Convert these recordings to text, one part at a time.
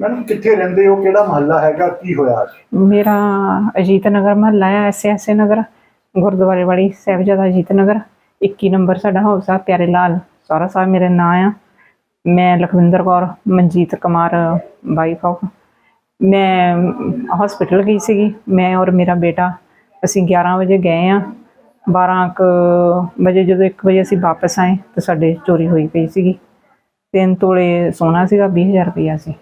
Madam, ਕਿੱਥੇ ਰਹਿੰਦੇ ਹੋ? ਕਿਹੜਾ ਮਹੱਲਾ ਹੈਗਾ? ਕੀ ਹੋਇਆ ਅੱਜ? ਮੇਰਾ ਅਜੀਤ ਨਗਰ ਮਹੱਲਾ ਹੈ, ਐਸਐਸ ਨਗਰ, ਗੁਰਦੁਆਰੇ ਵਾਲੀ ਸਾਹਿਬਜ਼ਾਦਾ ਅਜੀਤ ਨਗਰ। 21 ਨੰਬਰ ਸਾਡਾ ਹਾਊਸ ਆ, ਪਿਆਰੇ ਲਾਲ। ਸੌਰਾ ਸਾਹਿਬ ਮੇਰੇ ਨਾਂ ਆ। ਮੈਂ ਲਖਵਿੰਦਰ ਕੌਰ, ਮਨਜੀਤ ਕੁਮਾਰ ਵਾਈਫ ਆਫ ਮੈਂ ਹਸਪੀਟਲ ਗਈ ਸੀਗੀ। ਮੈਂ ਔਰ ਮੇਰਾ ਬੇਟਾ, ਅਸੀਂ 11 ਵਜੇ ਗਏ ਆ। 12 ਕੁ ਵਜੇ, ਜਦੋਂ 1 ਵਜੇ ਅਸੀਂ ਵਾਪਸ ਆਏ, ਤਾਂ ਸਾਡੇ ਚੋਰੀ ਹੋਈ ਪਈ ਸੀਗੀ। ਤਿੰਨ ਤੋਲੇ ਸੋਨਾ ਸੀਗਾ 20000 ਰੁਪਇਆ ਸੀ।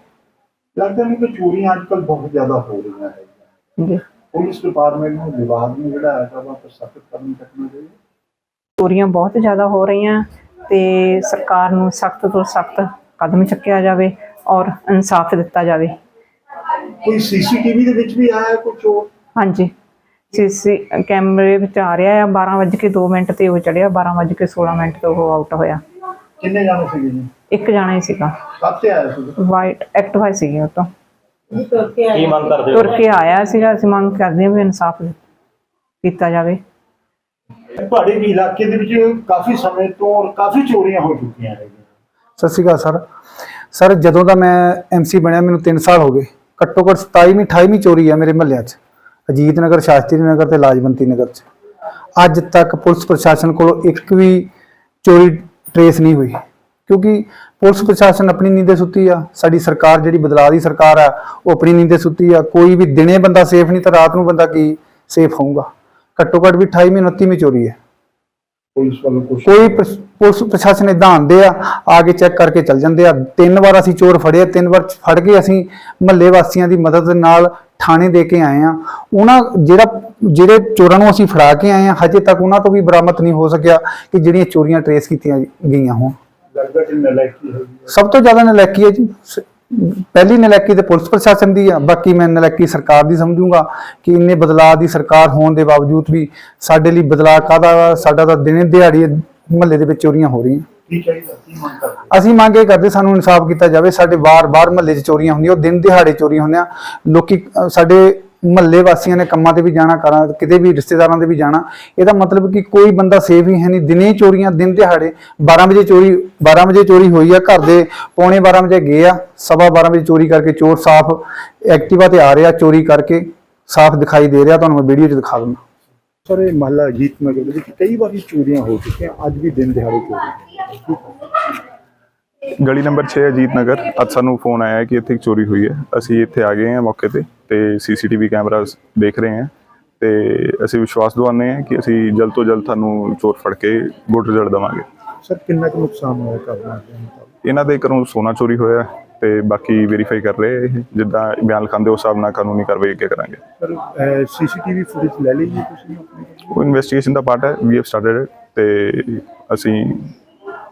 ਲੱਗਦਾ ਨਹੀਂ ਕਿ ਚੋਰੀਆਂ ਅੱਜ ਕੱਲ੍ਹ ਬਹੁਤ ਜ਼ਿਆਦਾ ਹੋ ਰਹੀਆਂ ਜੀ। ਪੁਲਿਸ ਡਿਪਾਰਟਮੈਂਟ ਨੂੰ ਵਿਭਾਗ ਨੂੰ ਜਿਹੜਾ ਹੈਗਾ ਵਾ ਸਖਤ ਕਦਮ ਚੱਕਣਾ ਚਾਹੀਦਾ ਚੋਰੀਆਂ ਬਹੁਤ ਜ਼ਿਆਦਾ ਹੋ ਰਹੀਆਂ ਤੇ ਸਰਕਾਰ ਨੂੰ ਸਖਤ ਤੋਂ ਸਖਤ ਕਦਮ ਚੱਕਿਆ ਜਾਵੇ ਔਰ ਇਨਸਾਫ ਦਿੱਤਾ ਜਾਵੇ। ਕੋਈ ਸੀਸੀਟੀਵੀ ਦੇ ਵਿੱਚ ਵੀ ਆਇਆ ਕੋਈ ਚੋਰ ਹਾਂਜੀ। ਸੀਸੀ ਕੈਮਰੇ ਵਿੱਚ ਆ ਰਿਹਾ ਆ 12:02 ਮਿੰਟ ਤੇ ਉਹ ਚੜਿਆ 12:16 ਮਿੰਟ ਤੇ ਉਹ ਆਊਟ ਹੋਇਆ। ਕਿੰਨੇ ਜਾਣੇ ਸੀਗੇ ਜੀ? ਇੱਕ ਜਾਣਾ ਹੀ ਸੀਗਾ। ਕਦ ਤੇ ਆਇਆ ਸੀ? ਵਾਈਟ ਐਕਟਿਵਾ ਸੀਗੀ ਉਹ ਤੋਂ। ਕੀ ਮੰਗ ਕਰਦੇ ਤੁਰ ਕੇ ਆਇਆ ਸੀਗਾ ਅਸੀਂ ਮੰਗ ਕਰਦੇ ਹਾਂ ਵੀ ਇਨਸਾਫ ਕੀਤਾ ਜਾਵੇ। ਤੁਹਾਡੇ ਵੀ ਇਲਾਕੇ ਦੇ ਵਿੱਚ ਕਾਫੀ ਸਮੇਂ ਤੋਂ ਔਰ ਕਾਫੀ ਚੋਰੀਆਂ ਹੋ ਚੁੱਕੀਆਂ ਹੈਗੀਆਂ ਸਤਿ ਸ਼੍ਰੀ ਅਕਾਲ ਸਰ। ਸਰ ਜਦੋਂ ਦਾ ਮੈਂ ਐਮਸੀ ਬਣਿਆ ਮੈਨੂੰ 3 ਸਾਲ ਹੋ ਗਏ। ਘੱਟੋ ਘੱਟ 27ਵੀਂ 28ਵੀਂ ਚੋਰੀ ਆ ਮੇਰੇ ਮਹੱਲਿਆਂ 'ਚ। ਅਜੀਤ ਨਗਰ ਸ਼ਾਸਤਰੀ ਨਗਰ ਤੇ ਲਾਜਵੰਤੀ ਨਗਰ 'ਚ। ਅੱਜ ਤੱਕ ਪੁਲਿਸ ਪ੍ਰਸ਼ਾਸਨ ਕੋਲੋਂ ਇੱਕ ਵੀ ਚੋਰੀ ਟਰੇਸ ਨਹੀਂ ਹੋਈ। ਕਿਉਂਕਿ ਪੁਲਿਸ ਪ੍ਰਸ਼ਾਸਨ ਆਪਣੀ ਨੀਂਦੇ ਸੁੱਤੀ ਆ ਸਾਡੀ ਸਰਕਾਰ ਜਿਹੜੀ ਬਦਲਾਅ ਦੀ ਸਰਕਾਰ ਆ ਉਹ ਆਪਣੀ ਨੀਂਦੇ ਸੁੱਤੀ ਆ। ਕੋਈ ਵੀ ਦਿਨੇ ਬੰਦਾ ਸੇਫ ਨਹੀਂ ਤਾਂ ਰਾਤ ਨੂੰ ਬੰਦਾ ਕੀ ਸੇਫ ਹੋਊਗਾ? ਘੱਟੋ ਘੱਟ ਵੀ 28ਵੀਂ 29ਵੀਂ ਚੋਰੀ ਹੈ। ਪੁਲਿਸ ਵੱਲੋਂ ਕੁਝ ਕੋਈ ਪੁਲਿਸ ਪ੍ਰਸ਼ਾਸਨ ਇਦਾਂ ਆਉਂਦੇ ਆ ਆ ਕੇ ਚੈੱਕ ਕਰਕੇ ਚੱਲ ਜਾਂਦੇ ਆ। ਤਿੰਨ ਵਾਰ ਅਸੀਂ ਚੋਰ ਫੜੇ ਤਿੰਨ ਵਾਰ ਫੜ ਕੇ ਅਸੀਂ ਮਹੱਲੇ ਵਾਸੀਆਂ ਦੀ ਮਦਦ ਨਾਲ ਥਾਣੇ ਦੇ ਕੇ ਆਏ ਆ। ਉਹਨਾਂ ਜਿਹੜਾ ਜਿਹੜੇ ਚੋਰਾਂ ਨੂੰ ਅਸੀਂ ਫੜਾ ਕੇ ਆਏ ਆ ਹਜੇ ਤੱਕ ਉਹਨਾਂ ਤੋਂ ਵੀ ਬਰਾਮਦ ਨਹੀਂ ਹੋ ਸਕਿਆ ਕਿ ਜਿਹੜੀਆਂ ਚੋਰੀਆਂ ਟਰੇਸ ਕੀਤੀਆਂ ਗਈਆਂ ਹੋਣ। ਲੱਗਦਾ ਕਿ ਨਲਾਇਕੀ ਹੈਗੀ ਹੈ। ਸਭ ਤੋਂ ਜ਼ਿਆਦਾ ਨਲਾਇਕੀ ਹੈ ਜੀ। ਸ- ਪਹਿਲੀ ਨਲਾਇਕੀ ਤੇ ਪੁਲਿਸ ਪ੍ਰਸ਼ਾਸਨ ਦੀ ਆ ਬਾਕੀ ਮੈਂ ਨਲਾਇਕੀ ਸਰਕਾਰ ਦੀ ਸਮਝੂੰਗਾ ਕਿ ਇੰਨੇ ਬਦਲਾਅ ਦੀ ਸਰਕਾਰ ਹੋਣ ਦੇ ਬਾਵਜੂਦ ਵੀ ਸਾਡੇ ਲਈ ਬਦਲਾਅ ਕਾਹਦਾ ਵਾ? ਸਾਡਾ ਤਾਂ ਦਿਨੇ ਦਿਹਾੜੀ ਮਹੱਲੇ ਦੇ ਵਿੱਚ ਚੋਰੀਆਂ ਹੋ ਰਹੀਆਂ। ਕੀ ਚਾਹੀਦਾ? ਕੀ ਮੰਗ ਕਰਦੇ? ਅਸੀਂ ਮੰਗ ਇਹ ਕਰਦੇ ਸਾਨੂੰ ਇਨਸਾਫ ਕੀਤਾ ਜਾਵੇ ਸਾਡੇ ਬਾਰ-ਬਾਰ ਮਹੱਲੇ 'ਚ ਚੋਰੀਆਂ ਹੁੰਦੀਆਂ ਉਹ ਦਿਨ ਦਿਹਾੜੇ ਚੋਰੀ ਹੁੰਦੀਆਂ। ਲੋਕੀ ਅਹ, ਸਾਡੇ ਮਹੱਲੇ ਵਾਸੀਆਂ ਨੇ ਕੰਮਾਂ ਤੇ ਵੀ ਜਾਣਾ ਕਰਾਂ ਕਿਤੇ ਵੀ ਰਿਸ਼ਤੇਦਾਰਾਂ ਦੇ ਵੀ ਜਾਣਾ ਇਹਦਾ ਮਤਲਬ ਕਿ ਕੋਈ ਬੰਦਾ ਸੇਫ ਹੀ ਹੈ ਨਹੀਂ। ਦਿਨੇ ਚੋਰੀਆਂ ਦਿਨ ਦਿਹਾੜੇ 12 ਵਜੇ ਚੋਰੀ 12 ਵਜੇ ਚੋਰੀ ਹੋਈ ਆ ਘਰ ਦੇ ਪੌਣੇ 12 ਵਜੇ ਗਏ ਆ ਸਵਾ 12 ਵਜੇ ਚੋਰੀ ਕਰਕੇ ਚੋਰ ਸਾਫ਼ ਐਕਟਿਵਾ ਤੇ ਆ ਰਿਹਾ ਚੋਰੀ ਕਰਕੇ ਸਾਫ਼ ਦਿਖਾਈ ਦੇ ਰਿਹਾ ਤੁਹਾਨੂੰ ਮੈਂ ਵੀਡੀਓ 'ਚ ਦਿਖਾ ਦਿੰਦਾ। ਸਰ ਇਹ ਮਹੱਲਾ ਅਜੀਤ ਨਗਰ ਦੇ ਵਿੱਚ ਕਈ ਵਾਰੀ ਚੋਰੀਆਂ ਹੋ ਚੁੱਕੀਆਂ ਅੱਜ ਵੀ ਦਿਨ ਦਿਹਾੜੇ ਚੋਰੀ ਗਲੀ ਨੰਬਰ 6 ਅਜੀਤ ਨਗਰ ਅੱਜ ਸਾਨੂੰ ਫੋਨ ਆਇਆ ਹੈ ਕਿ ਇੱਥੇ ਇੱਕ ਚੋਰੀ ਹੋਈ ਹੈ। ਅਸੀਂ ਇੱਥੇ ਆ ਗਏ ਹਾਂ ਮੌਕੇ ਤੇ। ਤੇ ਸੀਸੀਟੀਵੀ ਕੈਮਰਾਸ ਦੇਖ ਰਹੇ ਹਾਂ ਤੇ ਅਸੀਂ ਵਿਸ਼ਵਾਸ ਦਿਵਾਉਂਦੇ ਹਾਂ ਕਿ ਅਸੀਂ ਜਲਦ ਤੋਂ ਜਲਦ ਤੁਹਾਨੂੰ ਚੋਰ ਫੜ ਕੇ ਗੁੱਡ ਰਿਜ਼ਲਟ ਦੇਵਾਂਗੇ। ਸਰ ਕਿੰਨਾ ਕੁ ਨੁਕਸਾਨ ਹੋਇਆ ਕਰਨਾ ਇਹਨਾਂ ਦੇ ਘਰੋਂ ਸੋਨਾ ਚੋਰੀ ਹੋਇਆ ਤੇ ਬਾਕੀ ਵੈਰੀਫਾਈ ਕਰ ਰਹੇ ਜਿੱਦਾਂ ਬਿਆਨ ਲਿਖਾਉਂਦੇ ਉਸ ਹਿਸਾਬ ਨਾਲ ਕਾਨੂੰਨੀ ਕਾਰਵਾਈ ਅੱਗੇ ਕਰਾਂਗੇ। ਸਰ ਸੀਸੀਟੀਵੀ ਫੁਟੇਜ ਲੈ ਲਈ ਜੀ ਤੁਸੀਂ? ਉਹ ਇਨਵੈਸਟੀਗੇਸ਼ਨ ਦਾ ਪਾਰਟ ਹੈ ਵੀ ਹੈਵ ਸਟਾਰਟਡ ਤੇ ਅਸੀਂ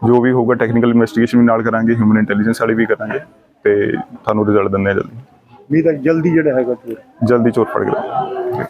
ਜੋ ਵੀ ਹੋਊਗਾ ਟੈਕਨੀਕਲ ਇਨਵੈਸਟੀਗੇਸ਼ਨ ਵੀ ਨਾਲ ਕਰਾਂਗੇ ਹਿਊਮਨ ਇੰਟੈਲੀਜੈਂਸ ਵਾਲੀ ਵੀ ਕਰਾਂਗੇ ਤੇ ਤੁਹਾਨੂੰ ਰਿਜ਼ਲਟ ਦਿੰਦੇ ਹਾਂ ਜਲਦੀ। ਉਮੀਦ ਤਾਂ ਜਲਦੀ ਜਿਹੜਾ ਹੈਗਾ ਚੋਰ। ਜਲਦੀ ਚੋਰ ਫੜ ਗਿਆ